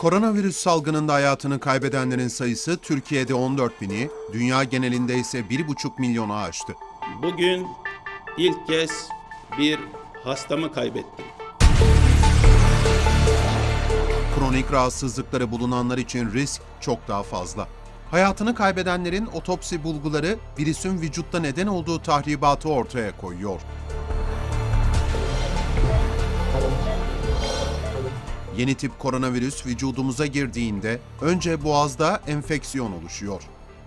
Koronavirüs salgınında hayatını kaybedenlerin sayısı Türkiye'de 14 bini, dünya genelinde ise 1,5 milyonu aştı. Bugün ilk kez bir hastamı kaybettim. Kronik rahatsızlıkları bulunanlar için risk çok daha fazla. Hayatını kaybedenlerin otopsi bulguları virüsün vücutta neden olduğu tahribatı ortaya koyuyor. Yeni tip koronavirüs vücudumuza girdiğinde önce boğazda enfeksiyon oluşuyor.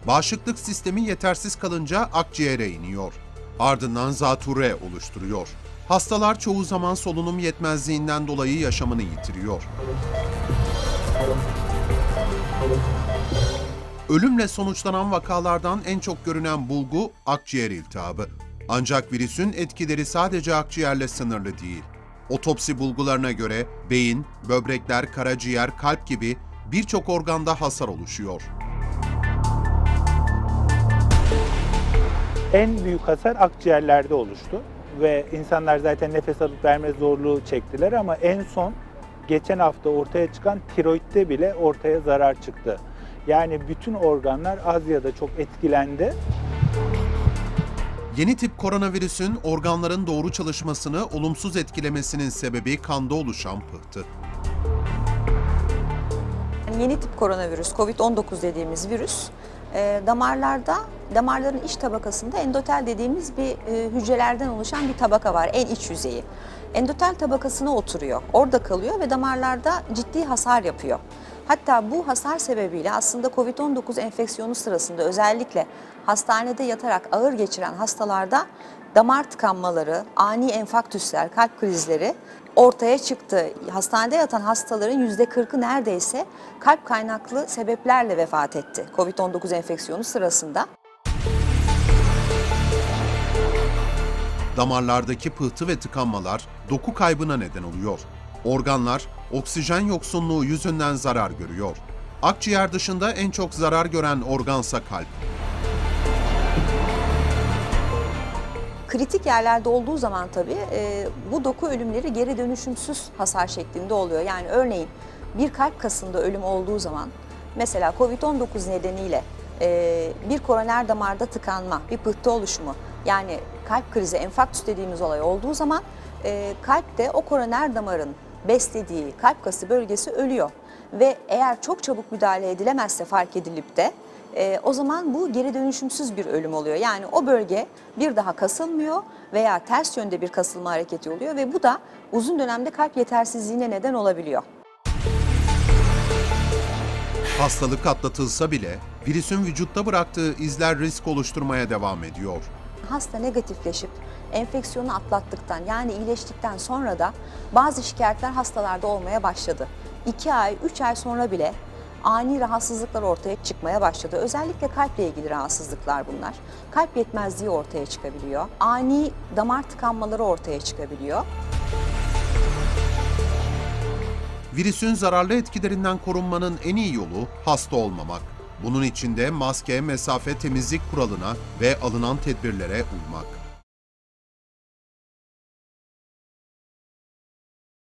Bağışıklık sistemi yetersiz kalınca akciğere iniyor. Ardından zatürre oluşturuyor. Hastalar çoğu zaman solunum yetmezliğinden dolayı yaşamını yitiriyor. Ölümle sonuçlanan vakalardan en çok görünen bulgu akciğer iltihabı. Ancak virüsün etkileri sadece akciğerle sınırlı değil. Otopsi bulgularına göre beyin, böbrekler, karaciğer, kalp gibi birçok organda hasar oluşuyor. En büyük hasar akciğerlerde oluştu ve insanlar zaten nefes alıp verme zorluğu çektiler ama en son geçen hafta ortaya çıkan tiroidde bile ortaya zarar çıktı. Yani bütün organlar az ya da çok etkilendi. Yeni tip koronavirüsün organların doğru çalışmasını olumsuz etkilemesinin sebebi kanda oluşan pıhtı. Yeni tip koronavirüs, COVID-19 dediğimiz virüs e, damarlarda, damarların iç tabakasında endotel dediğimiz bir e, hücrelerden oluşan bir tabaka var, en iç yüzeyi. Endotel tabakasına oturuyor, orada kalıyor ve damarlarda ciddi hasar yapıyor. Hatta bu hasar sebebiyle aslında COVID-19 enfeksiyonu sırasında özellikle hastanede yatarak ağır geçiren hastalarda damar tıkanmaları, ani enfarktüsler, kalp krizleri ortaya çıktı. Hastanede yatan hastaların %40'ı neredeyse kalp kaynaklı sebeplerle vefat etti COVID-19 enfeksiyonu sırasında. Damarlardaki pıhtı ve tıkanmalar doku kaybına neden oluyor. Organlar oksijen yoksunluğu yüzünden zarar görüyor. Akciğer dışında en çok zarar gören organsa kalp. Kritik yerlerde olduğu zaman tabii e, bu doku ölümleri geri dönüşümsüz hasar şeklinde oluyor. Yani örneğin bir kalp kasında ölüm olduğu zaman mesela COVID-19 nedeniyle e, bir koroner damarda tıkanma, bir pıhtı oluşumu yani kalp krizi, enfarktüs dediğimiz olay olduğu zaman e, kalpte o koroner damarın beslediği kalp kası bölgesi ölüyor. Ve eğer çok çabuk müdahale edilemezse fark edilip de e, o zaman bu geri dönüşümsüz bir ölüm oluyor. Yani o bölge bir daha kasılmıyor veya ters yönde bir kasılma hareketi oluyor ve bu da uzun dönemde kalp yetersizliğine neden olabiliyor. Hastalık atlatılsa bile virüsün vücutta bıraktığı izler risk oluşturmaya devam ediyor. Hasta negatifleşip enfeksiyonu atlattıktan yani iyileştikten sonra da bazı şikayetler hastalarda olmaya başladı. 2 ay, 3 ay sonra bile ani rahatsızlıklar ortaya çıkmaya başladı. Özellikle kalple ilgili rahatsızlıklar bunlar. Kalp yetmezliği ortaya çıkabiliyor. Ani damar tıkanmaları ortaya çıkabiliyor. Virüsün zararlı etkilerinden korunmanın en iyi yolu hasta olmamak. Bunun için de maske, mesafe, temizlik kuralına ve alınan tedbirlere uymak.